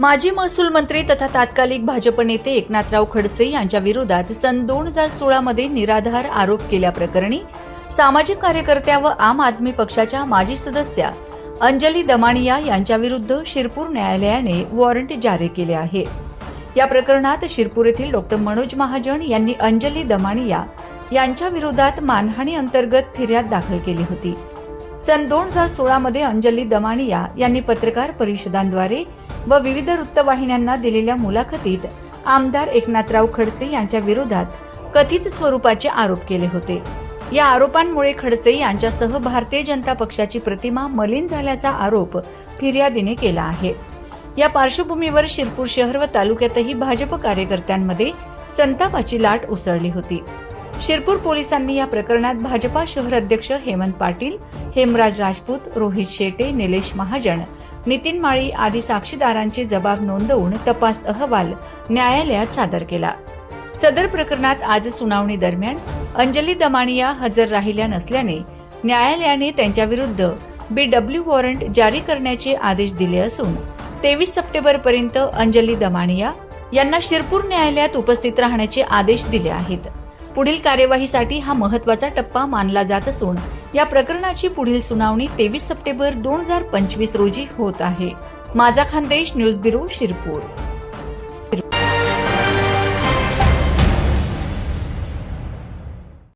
माजी महसूल मंत्री तथा तात्कालिक भाजप नेते एकनाथराव खडसे यांच्या विरोधात सन दोन हजार सोळामध्ये निराधार आरोप केल्याप्रकरणी सामाजिक कार्यकर्त्या व आम आदमी पक्षाच्या माजी सदस्या अंजली दमाणिया यांच्याविरुद्ध शिरपूर न्यायालयाने वॉरंट जारी केले आहे. या प्रकरणात शिरपूर येथील डॉक्टर मनोज महाजन यांनी अंजली दमाणिया यांच्या विरोधात मानहानी अंतर्गत फिर्याद दाखल केली होती. सन दोन हजार सोळामध्ये अंजली दमाणिया यांनी पत्रकार परिषदांद्वारे व विविध वृत्तवाहिन्यांना दिलेल्या मुलाखतीत आमदार एकनाथराव खडसे यांच्या विरोधात कथित स्वरूपाचे आरोप केले होते. या आरोपांमुळे खडसे यांच्यासह भारतीय जनता पक्षाची प्रतिमा मलिन झाल्याचा आरोप फिर्यादीने केला आहे. या पार्श्वभूमीवर शिरपूर शहर व तालुक्यातही भाजप कार्यकर्त्यांमध्ये संतापाची लाट उसळली होती. शिरपूर पोलिसांनी या प्रकरणात भाजपा शहर अध्यक्ष हेमंत पाटील हेमराज राजपूत रोहित शेटे निलेश महाजन नितीन माळी आदी साक्षीदारांचे जबाब नोंदवून तपास अहवाल न्यायालयात सादर केला. सदर प्रकरणात आज सुनावणी दरम्यान अंजली दमानिया हजर राहिल्या नसल्याने न्यायालयाने त्यांच्याविरुद्ध बीडब्ल्यू वॉरंट जारी करण्याचे आदेश दिले असून तेवीस सप्टेंबरपर्यंत अंजली दमानिया यांना शिरपूर न्यायालयात उपस्थित राहण्याचे आदेश दिले आहेत. पुढील कार्यवाहीसाठी हा महत्त्वाचा टप्पा मानला जात असून या प्रकरणाची पुढील सुनावणी तेवीस सप्टेंबर दोन हजार पंचवीस रोजी होत आहे. माझा खानदेश न्यूज ब्युरो शिरपूर.